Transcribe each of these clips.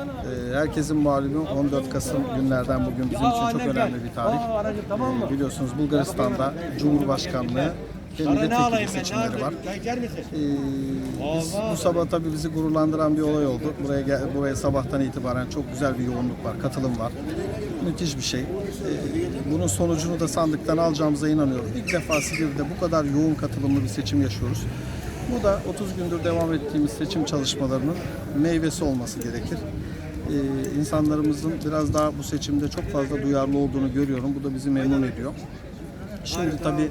Ee, herkesin malumu 14 Kasım günlerden bugün bizim için çok önemli bir tarih. Ee, biliyorsunuz Bulgaristan'da Cumhurbaşkanlığı ve milletvekili seçimleri var. Ee, biz, bu sabah tabii bizi gururlandıran bir olay oldu. Buraya buraya sabahtan itibaren çok güzel bir yoğunluk var, katılım var. Müthiş bir şey. Bunun sonucunu da sandıktan alacağımıza inanıyorum. İlk defa Silivri'de bu kadar yoğun katılımlı bir seçim yaşıyoruz. Bu da 30 gündür devam ettiğimiz seçim çalışmalarının meyvesi olması gerekir. Ee, insanlarımızın biraz daha bu seçimde çok fazla duyarlı olduğunu görüyorum. Bu da bizi memnun ediyor. Şimdi tabii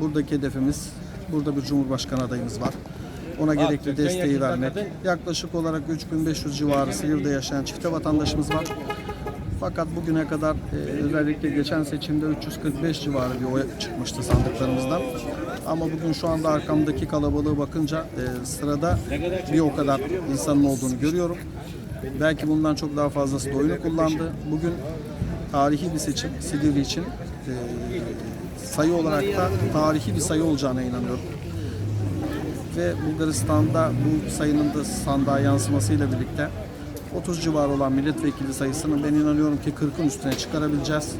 buradaki hedefimiz, burada bir Cumhurbaşkanı adayımız var. Ona gerekli desteği vermek. Yaklaşık olarak 3500 civarı Silivri'de yaşayan çifte vatandaşımız var. Fakat bugüne kadar e, özellikle geçen seçimde 345 civarı bir oy çıkmıştı sandıklarımızdan. Ama bugün şu anda arkamdaki kalabalığı bakınca e, sırada bir o kadar insanın olduğunu görüyorum. Belki bundan çok daha fazlası da oyunu kullandı. Bugün tarihi bir seçim Silivri için. E, sayı olarak da tarihi bir sayı olacağına inanıyorum. Ve Bulgaristan'da bu sayının da sandığa yansımasıyla birlikte 30 civarı olan milletvekili sayısını ben inanıyorum ki 40'ın üstüne çıkarabileceğiz.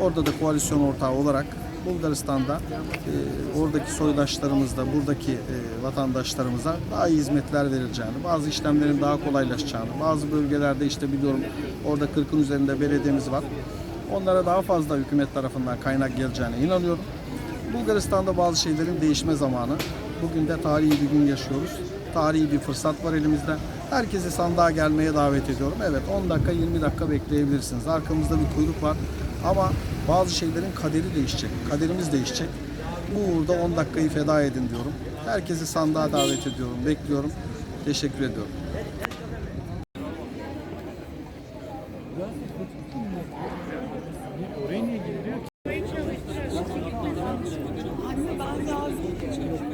Orada da koalisyon ortağı olarak Bulgaristan'da e, oradaki soydaşlarımızda, buradaki e, vatandaşlarımıza daha iyi hizmetler verileceğini, bazı işlemlerin daha kolaylaşacağını, bazı bölgelerde işte biliyorum orada 40'ın üzerinde belediyemiz var. Onlara daha fazla hükümet tarafından kaynak geleceğine inanıyorum. Bulgaristan'da bazı şeylerin değişme zamanı. Bugün de tarihi bir gün yaşıyoruz. Tarihi bir fırsat var elimizde. Herkesi sandığa gelmeye davet ediyorum. Evet 10 dakika 20 dakika bekleyebilirsiniz. Arkamızda bir kuyruk var. Ama bazı şeylerin kaderi değişecek. Kaderimiz değişecek. Bu uğurda 10 dakikayı feda edin diyorum. Herkesi sandığa davet ediyorum. Bekliyorum. Teşekkür ediyorum. Ben lazım.